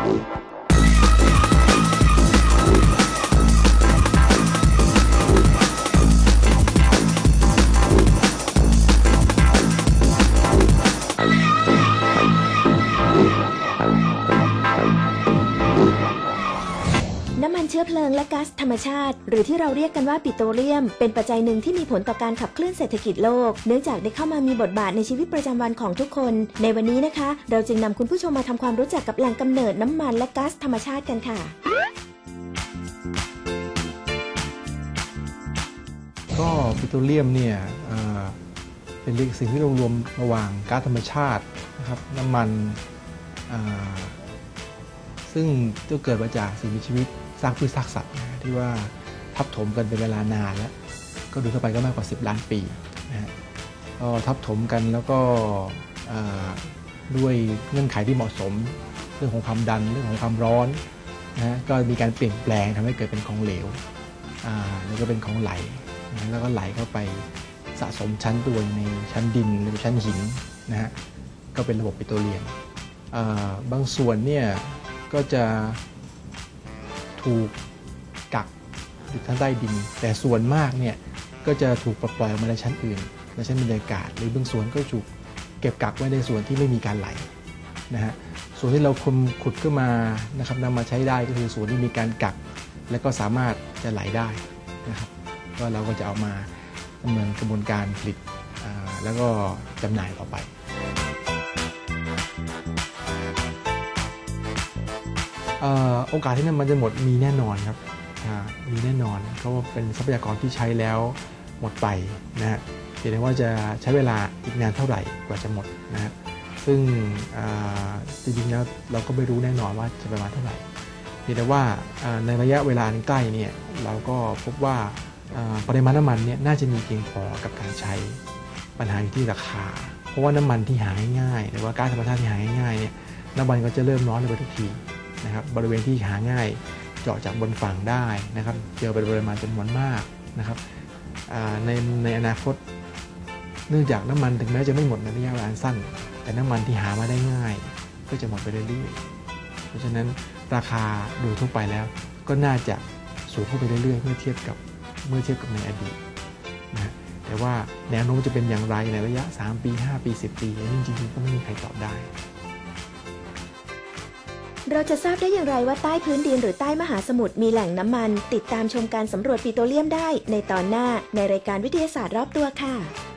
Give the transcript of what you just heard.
น้ำ เชื้อเพลิงและก๊าซธรรมชาติ หรือที่เราเรียกกันว่าปิโตรเลียม เป็นปัจจัยหนึ่งที่มีผลต่อการขับเคลื่อนเศรษฐกิจโลก เนื่องจากได้เข้ามามีบทบาทในชีวิตประจำวันของทุกคน ในวันนี้นะคะ เราจึงนำคุณผู้ชมมาทำความรู้จักกับแหล่งกำเนิดน้ำมันและก๊าซธรรมชาติกันค่ะ ก็ปิโตรเลียมเนี่ยเอ่อเป็นสิ่งที่รวมๆระหว่างก๊าซธรรมชาตินะครับน้ำมันอ่า ซึ่งก็เกิดมาจากสิ่งมีชีวิตสร้างพืชซากสัตว์นะที่ว่าทับถมกันเป็นเวลานานแล้วก็ดูเข้าไปก็มากกว่า 10 ล้านปีนะฮะก็ทับถมกันแล้วก็ด้วยเงื่อนไขที่เหมาะสม เรื่องของความดันเรื่องของความร้อนนะฮะก็มีการเปลี่ยนแปลงทำให้เกิดเป็นของเหลวอ่าแล้วก็เป็นของไหลนะแล้วก็ไหลเข้าไปสะสมชั้นตัวในชั้นดินหรือชั้นหินนะฮะก็เป็นระบบปิโตรเลียมบางส่วนเนี่ย ก็จะถูกกักอยู่ชั้นใต้ดิน แต่ส่วนมากเนี่ยก็จะถูกปล,ปล่อยออกมาในชั้นอื่นในชั้นบรรยากาศ หรือบางส่วนก็ถูกเก็บกักไว้ในส่วนที่ไม่มีการไหลนะฮะส่วนที่เราคุมขุดขึ้นมานะครับนำมาใช้ได้ก็คือส่วนที่มีการกัก และก็สามารถจะไหลได้นะครับก็เราก็จะเอามาดำเนินกระบวนการผลิตแล้วก็จำหน่ายต่อไป โอกาสที่น้ำมันจะหมดมีแน่นอนครับมีแน่นอนเพราะว่าเป็นทรัพยากรที่ใช้แล้วหมดไปนะฮะเพียงแต่ว่าจะใช้เวลาอีกนานเท่าไหร่กว่าจะหมดนะฮะซึ่งจริงๆแล้วเราก็ไม่รู้แน่นอนว่าจะประมาณเท่าไหร่เพียงแต่ว่าในระยะเวลาอันใกล้เนี่ยเราก็พบว่าปริมาณน้ำมันเนี่ยน่าจะมีเพียงพอกับการใช้ปัญหาอยู่ที่ราคา เพราะว่าน้ำมันที่หาง่ายๆหรือว่าก๊าซธรรมชาติที่หาง่ายๆเนี่ยน้ำมันก็จะเริ่มน้อยลงไปทุกที นะครับบริเวณที่หาง่ายเจาะจากบนฝั่งได้นะครับเจอเป็นปริมาณจำนวนมากนะครับในในอนาคต เนื่องจากน้ำมันถึงแม้จะไม่หมดในระยะเวลาสั้น แต่น้ำมันที่หามาได้ง่าย ก็จะหมดไปเรื่อยๆเพราะฉะนั้นราคาโดยทั่วไปแล้ว ก็น่าจะสูงขึ้นไปเรื่อยๆ เมื่อเทียบกับเมื่อเทียบกับในอดีตนะฮะแต่ว่าแนวโน้มจะเป็นอย่างไรในระยะ 3 ปี 5 ปี 10 ปีนนี้จริงๆก็ไม่มีใครตอบได้ เราจะทราบได้อย่างไรว่าใต้พื้นดินหรือใต้มหาสมุทรมีแหล่งน้ำมัน ติดตามชมการสำรวจปิโตรเลียมได้ในตอนหน้าในรายการวิทยาศาสตร์รอบตัวค่ะ